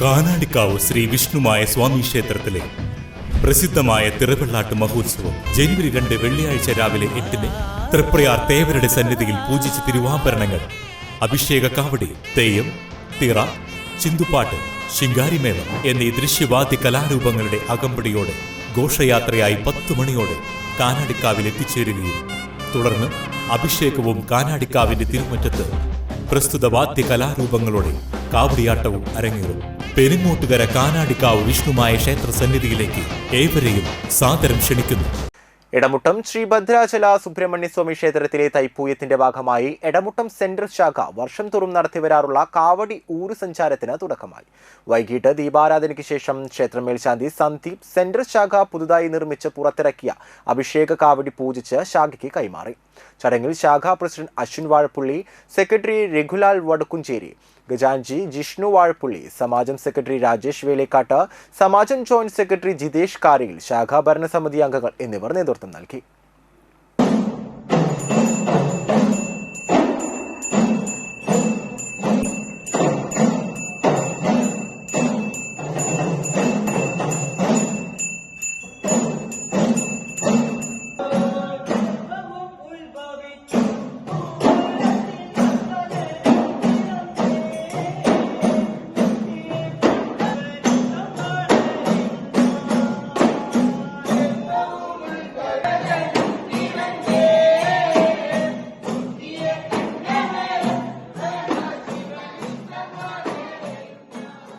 കാനാടിക്കാവ് ശ്രീ വിഷ്ണുമായ സ്വാമി ക്ഷേത്രത്തിലെ പ്രസിദ്ധമായ തിറവെള്ളാട്ട് മഹോത്സവം ജനുവരി രണ്ട് വെള്ളിയാഴ്ച രാവിലെ എട്ടിന് തൃപ്രയാർ തേവരുടെ സന്നിധിയിൽ പൂജിച്ച തിരുവാഭരണങ്ങൾ. അഭിഷേക കാവടി തെയ്യം തിറ ചിന്തുപാട്ട് ശിങ്കാരിമേളം എന്നീ ദൃശ്യവാദ്യ കലാരൂപങ്ങളുടെ അകമ്പടിയോടെ ഘോഷയാത്രയായി പത്തു മണിയോടെ കാനാടിക്കാവിൽ എത്തിച്ചേരുകയും തുടർന്ന് അഭിഷേകവും കാനാടിക്കാവിന്റെ തിരുമുറ്റത്ത് പ്രസ്തുത വാദ്യ കലാരൂപങ്ങളോടെ കാവടിയാട്ടവും അരങ്ങേറും. പെരിങ്ങോട്ടുകര കാനാടിക്കാവ് വിഷ്ണുമായ ക്ഷേത്ര സന്നിധിയിലേക്ക് ഏവരെയും സാദരം ക്ഷണിക്കുന്നു. എടമുട്ടം ശ്രീ ഭദ്രാചല സുബ്രഹ്മണ്യസ്വാമി ക്ഷേത്രത്തിലെ തൈപ്പൂയത്തിന്റെ ഭാഗമായി എടമുട്ടം സെൻട്രൽ ശാഖ വർഷം തോറും നടത്തിവരാറുള്ള കാവടി ഊര് സഞ്ചാരത്തിന് തുടക്കമായി. വൈകിട്ട് ദീപാരാധനയ്ക്ക് ശേഷം ക്ഷേത്ര മേൽശാന്തി സന്ദീപ് സെൻട്രൽ ശാഖ പുതുതായി നിർമ്മിച്ച് പുറത്തിറക്കിയ അഭിഷേക കാവടി പൂജിച്ച് ശാഖയ്ക്ക് കൈമാറി. ചടങ്ങിൽ ശാഖാ പ്രസിഡന്റ് അശ്വിൻ വാഴപ്പുള്ളി സെക്രട്ടറി രഘുലാൽ വടക്കുംചേരി ഗജാൻജി ജിഷ്ണു വാഴപ്പുള്ളി സമാജം സെക്രട്ടറി രാജേഷ് വേലേക്കാട്ട് സമാജം ജോയിന്റ് സെക്രട്ടറി ജിതേഷ് കാരയിൽ ശാഖാ ഭരണസമിതി അംഗങ്ങൾ എന്നിവർ നേതൃത്വം നൽകി.